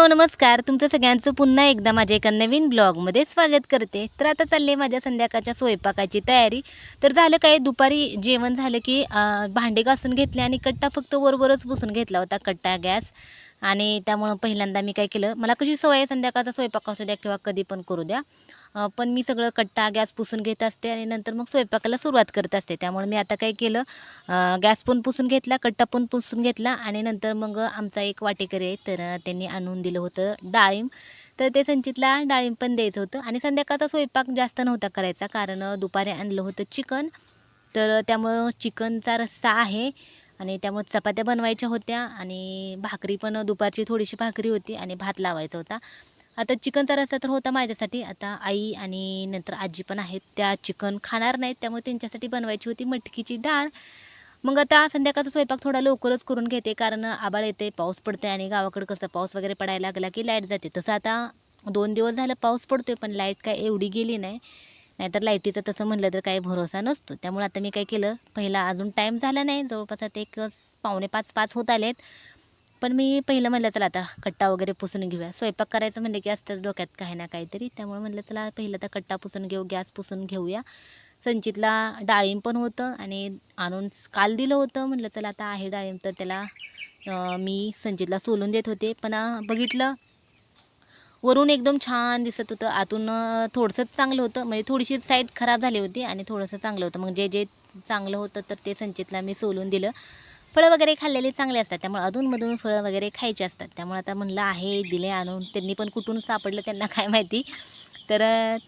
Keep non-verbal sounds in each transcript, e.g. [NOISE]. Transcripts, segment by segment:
Hello नमस्कार. तुमचं सगळ्यांचं पुन्हा एकदा माझ्या एका नवीन ब्लॉगमध्ये स्वागत करते. तर आता चालले माझ्या संध्याकाळच्या स्वयंपाकाची तयारी. तर झालं काय दुपारी जेवण झालं की भांडे घासून घेतले आणि कट्टा फक्त वरवरच पुसून घेतला होता कट्टा गॅस. आणि त्यामुळं पहिल्यांदा मी काय केलं मला कशी सवय आहे संध्याकाळचा स्वयंपाक असू द्या किंवा कधी पण करू द्या पण मी सगळं कट्टा गॅस पुसून घेत असते आणि नंतर मग स्वयंपाकाला सुरुवात करत असते. त्यामुळे मी आता काय केलं गॅस पण पुसून घेतला कट्टा पण पुसून घेतला आणि नंतर मग आमचा एक वाटेकरी आहे तर त्यांनी आणून दिलं होतं डाळिंब. तर ते संचितला डाळिंब पण द्यायचं होतं आणि संध्याकाळचा स्वयंपाक जास्त नव्हता करायचा कारण दुपारी आणलं होतं चिकन. तर त्यामुळं चिकनचा रस्सा आहे आणि त्यामुळे चपात्या बनवायच्या होत्या आणि भाकरी पण दुपारची थोडीशी भाकरी होती आणि भात लावायचा होता. आता चिकनचा रस्ता तर होता माझ्यासाठी. आता आई आणि नंतर आजी पण आहेत. त्या चिकन खाणार नाहीत. त्यामुळे त्यांच्यासाठी बनवायची होती मटकीची डाळ. मग आता संध्याकाळचा स्वयंपाक थोडा लवकरच करून घेते. कारण आबाळ येते पाऊस पडते आणि गावाकडे कसं पाऊस वगैरे पडायला लागला की लाइट जाते. तसं आता दोन दिवस झालं पाऊस पडतोय पण लाइट काय एवढी गेली नाही. नाहीतर लाईटीचं तसं म्हणलं तर काही भरोसा नसतो. त्यामुळे आता मी काय केलं पहिला अजून टाईम झाला नाही. जवळपास आता एक पावणे पाच पाच होत आलेत. पण मी पहिलं म्हणलं चला आता कट्टा वगैरे पुसून घेऊया. स्वयंपाक करायचं म्हणलं की असतंच डोक्यात काही ना काहीतरी. त्यामुळे म्हणलं चला पहिलं तर कट्टा पुसून घेऊ गॅस पुसून घेऊया. संचितला डाळिंब पण होतं आणि आणून काल दिलं होतं. म्हणलं चला आता आहे डाळिंब. तर त्याला मी संचितला सोलून देत होते. पण बघितलं वरून एकदम छान दिसत होतं. आतून थोडंसं चांगलं होतं. म्हणजे थोडीशी साईड खराब झाली होती आणि थोडंसं चांगलं होतं. मग जे जे चांगलं होतं तर ते संचितला मी सोलून दिलं. फळं वगैरे खाल्लेले चांगले असतात. त्यामुळे अधूनमधून फळं वगैरे खायचे असतात. त्यामुळे आता म्हणलं आहे दिले आणून. त्यांनी पण कुठून सापडलं त्यांना काय माहिती. तर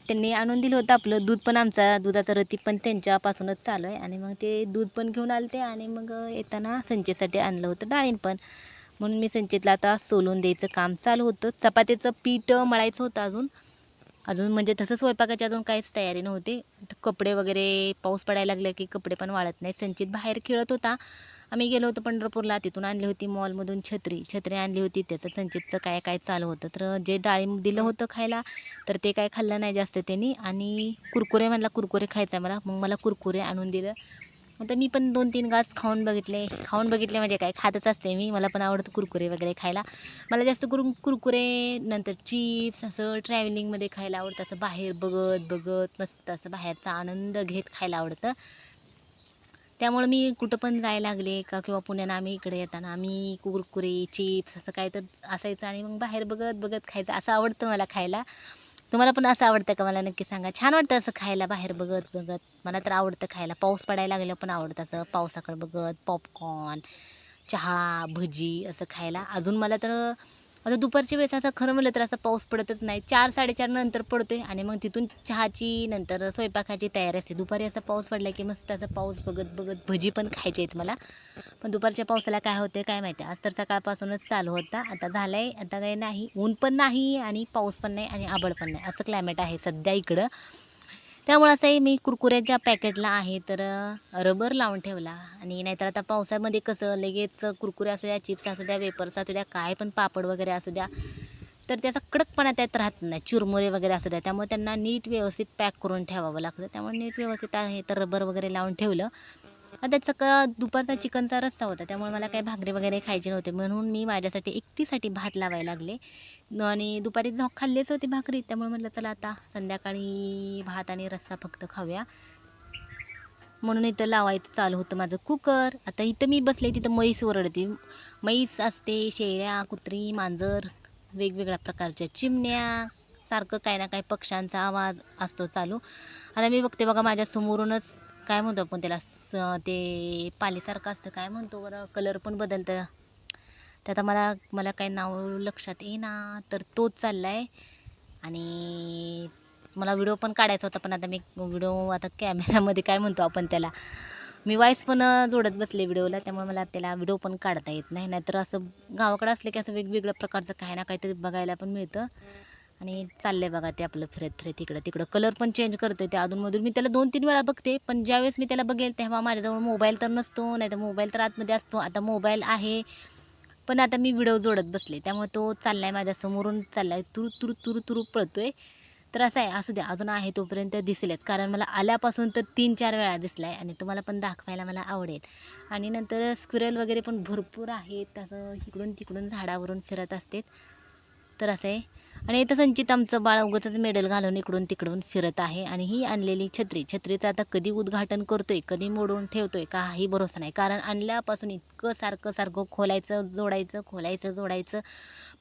त्यांनी आणून दिलं होतं आपलं. दूध पण आमचा दुधाचा रती पण त्यांच्यापासूनच चालू आहे. आणि मग ते दूध पण घेऊन आले ते आणि मग येताना संचेसाठी आणलं होतं डाळिंब पण. म्हणून मी संचेतला आता सोलून द्यायचं काम चालू होतं. चपातीचं पीठ मळायचं होतं अजून. अजून म्हणजे तसं स्वयंपाकाची अजून काहीच तयारी नव्हती. तर कपडे वगैरे पाऊस पडायला लागले की कपडे पण वाळत नाही संचित बाहेर खेळत होता. आम्ही गेलो होतो पंढरपूरला तिथून आणली होती मॉलमधून छत्री. छत्री आणली होती त्याचं संचितचं काय काय चालू होतं. तर जे डाळिंब दिलं होतं खायला तर ते काय खाल्लं नाही जास्त त्यांनी. आणि कुरकुरे म्हणला कुरकुरे खायचं आहे मला. मग मला कुरकुरे आणून दिलं. आता मी पण दोन तीन घास खाऊन बघितले. खाऊन बघितले म्हणजे काय खातच असते मी. मला पण आवडतं कुरकुरे वगैरे खायला. मला जास्त करून कुरकुरे नंतर चिप्स असं ट्रॅव्हलिंगमध्ये खायला आवडतं. असं बाहेर बघत बघत मस्त असं बाहेरचा आनंद घेत खायला आवडतं. त्यामुळं मी कुठं पण जायला लागले का किंवा पुण्याला आम्ही इकडे येताना आम्ही कुरकुरे चिप्स असं काय तर असायचं आणि मग बाहेर बघत बघत खायचं. असं आवडतं मला खायला. तुम्हाला पण असं आवडतं का? मला नक्की सांगा. छान वाटतं असं खायला बाहेर बघत बघत. मला तर आवडतं खायला. पाऊस पडायला लागलं पण आवडतं असं. पावसाकडं बघत पॉपकॉर्न चहा भजी असं खायला. अजून मला तर आता दुपारच्या वेळेस असं खरं म्हणलं तर असं पाऊस पडतच नाही. चार साडेचार नंतर पडतोय आणि मग तिथून चहाची नंतर स्वयंपाकाची तयारी असते. दुपारी असा पाऊस पडला की मस्त असं पाऊस बघत बघत भजी पण खायची आहेत मला. पण दुपारच्या पावसाला काय होते काय माहिती आज तर सकाळपासूनच चालू होता. आता झालं आहे आता काही नाही. ऊन पण नाही आणि पाऊस पण नाही आणि आबळ पण नाही. असं क्लायमेट आहे सध्या इकडं. त्यामुळं असंही मी कुरकुऱ्याच्या पॅकेटला आहे तर रबर लावून ठेवला. आणि नाहीतर आता पावसामध्ये कसं लगेच कुरकुरे असू द्या चिप्स असू द्या वेपर्स असू द्या काय पण पापड वगैरे असू द्या तर त्याचा कडकपणा त्यात राहत नाही. चुरमुरे वगैरे असू द्या त्यामुळे त्यांना नीट व्यवस्थित पॅक करून ठेवावं लागतं. त्यामुळे नीट व्यवस्थित आहे तर रबर वगैरे लावून ठेवलं. त्याचं का दुपारचा चिकनचा रस्सा होता. त्यामुळे मला काही भाकरी वगैरे खायचे नव्हते. म्हणून मी माझ्यासाठी एकटीसाठी भात लावायला लागले. आणि दुपारी झोप खाल्लेच होती भाकरी त्यामुळे म्हटलं चला आता संध्याकाळी भात आणि रस्सा फक्त खाऊया. म्हणून इथं लावायचं चालू होतं माझं कुकर. आता इथं मी बसले तिथं म्हैस ओरडते. म्हैस असते शेळ्या कुत्री मांजर वेगवेगळ्या प्रकारच्या चिमण्या सारखं काही ना काही पक्ष्यांचा आवाज असतो चालू. आता मी बघते बघा माझ्यासमोरूनच काय म्हणतो आपण त्याला? स ते पालीसारखं असतं. काय म्हणतो बरं? कलर पण बदलतं. तर आता मला मला काही नाव लक्षात येईना तर तोच चालला आहे आणि मला व्हिडिओ पण काढायचा होता पण आता मी व्हिडिओ आता कॅमेऱ्यामध्ये काय म्हणतो आपण त्याला? मी वाईस पण जोडत बसले व्हिडिओला त्यामुळे मला त्याला व्हिडिओ पण काढता येत नाही. नाहीतर असं गावाकडं असले की असं वेगवेगळ्या प्रकारचं काही ना काहीतरी बघायला पण मिळतं. आणि चाललंय बघा ते आपलं फिरत फिरत इकडं तिकडं. कलर पण चेंज करते ते अधूनमधून. मी त्याला दोन तीन वेळा बघते पण ज्यावेळेस मी त्याला बघेल तेव्हा माझ्याजवळ मोबाईल तर नसतो नाही तर मोबाईल तर आतमध्ये असतो. आता मोबाईल आहे पण आता मी व्हिडिओ जोडत बसले. त्यामुळे तो चाललाय माझ्या समोरून चाललाय तुरु तुरु तुरु तुरु पळतोय. तर असं आहे असू द्या अजून आहे तोपर्यंत दिसेलच. कारण मला आल्यापासून तर तीन चार वेळा दिसला आहे आणि तुम्हाला पण दाखवायला मला आवडेल. आणि नंतर स्क्विरल वगैरे पण भरपूर आहेत. असं इकडून तिकडून झाडावरून फिरत असतात. तर असं आहे. आणि इथं संचित आमचं बाळ उगाचच मेडल घालून इकडून तिकडून फिरत आहे आणि ही आणलेली छत्री छत्रीचं आता कधी उद्घाटन करतोय कधी मोडून ठेवतोय काही भरोसा नाही. कारण आणल्यापासून इतकं सारखं सारखं खोलायचं जोडायचं खोलायचं जोडायचं.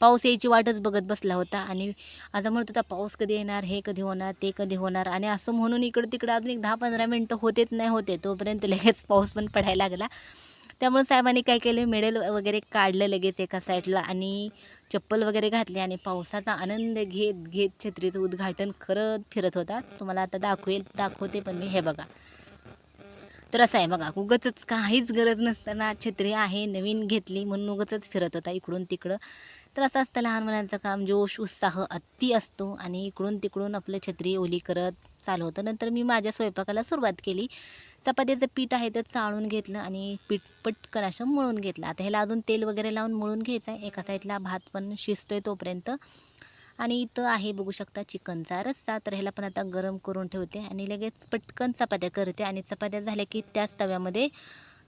पाऊस यायची वाटच बघत बसला होता आणि आज म्हणत होता पाऊस कधी येणार हे कधी होणार ते कधी होणार? आणि असं म्हणून इकडं तिकडं अजून एक दहा पंधरा मिनटं होतेच नाही होते तोपर्यंत लगेच पाऊस पण पडायला लागला. त्यामुळे साहेबांनी काय केलं मेडल वगैरे काढलं लगेच एका साईडला आणि चप्पल वगैरे घातली आणि पावसाचा आनंद घेत घेत छत्रीचं उद्घाटन करत फिरत होता. तुम्हाला आता दाखवेल दाखवते पण मी हे बघा. तर असं आहे बघा उगतच काहीच गरज नसताना छत्री आहे नवीन घेतली म्हणून उगतच फिरत होता इकडून तिकडं. तर असं असतं लहान मुलांचं काम जोश उत्साह अति असतो आणि इकडून तिकडून आपलं छत्री ओली करत चालू होतं. नंतर मी माझ्या स्वयंपाकाला सुरुवात केली. चपात्याचं पीठ आहे ते चाळून घेतलं आणि पीठ पटकन असं मळून घेतलं. आता ह्याला अजून तेल वगैरे लावून मळून घ्यायचं आहे. एका साईडला भात पण शिजतोय तोपर्यंत. आणि इथं आहे बघू शकता चिकनचा रस्सा. तर ह्याला पण आता गरम करून ठेवते आणि लगेच पटकन चपात्या करते. आणि चपात्या झाल्या की त्याच तव्यामध्ये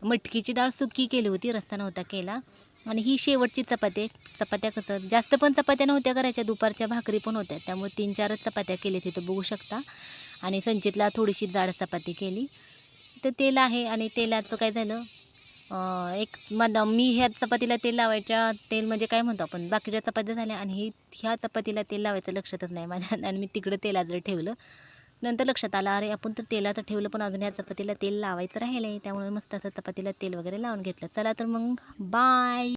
मटकीची डाळ सुकी केली होती. रस्सा नव्हता केला. आणि ही शेवटची चपाती आहे. चपात्या कसं जास्त पण चपात्या नव्हत्या करायच्या दुपारच्या भाकरी पण होत्या. त्यामुळे तीन चारच चपात्या केल्या तिथं बघू शकता. आणि संचितला थोडीशी जाड चपाती केली. तर तेल आहे आणि तेलाचं काय झालं एक मद मी ह्या चपातीला तेल लावायच्या तेल म्हणजे काय म्हणतो आपण बाकीच्या चपात्या झाल्या आणि ही ह्या चपातीला तेल लावायचं लक्षातच नाही माझ्या. [LAUGHS] आणि मी तिकडं तेलाचं ठेवलं नंतर लक्षात आलं अरे आपण तर तेलाचं ठेवलं पण अजून ह्या चपातीला तेल लावायचं राहिलं आहे त्यामुळे मस्त असं चपातीला तेल वगैरे लावून घेतलं. चला तर मग बाय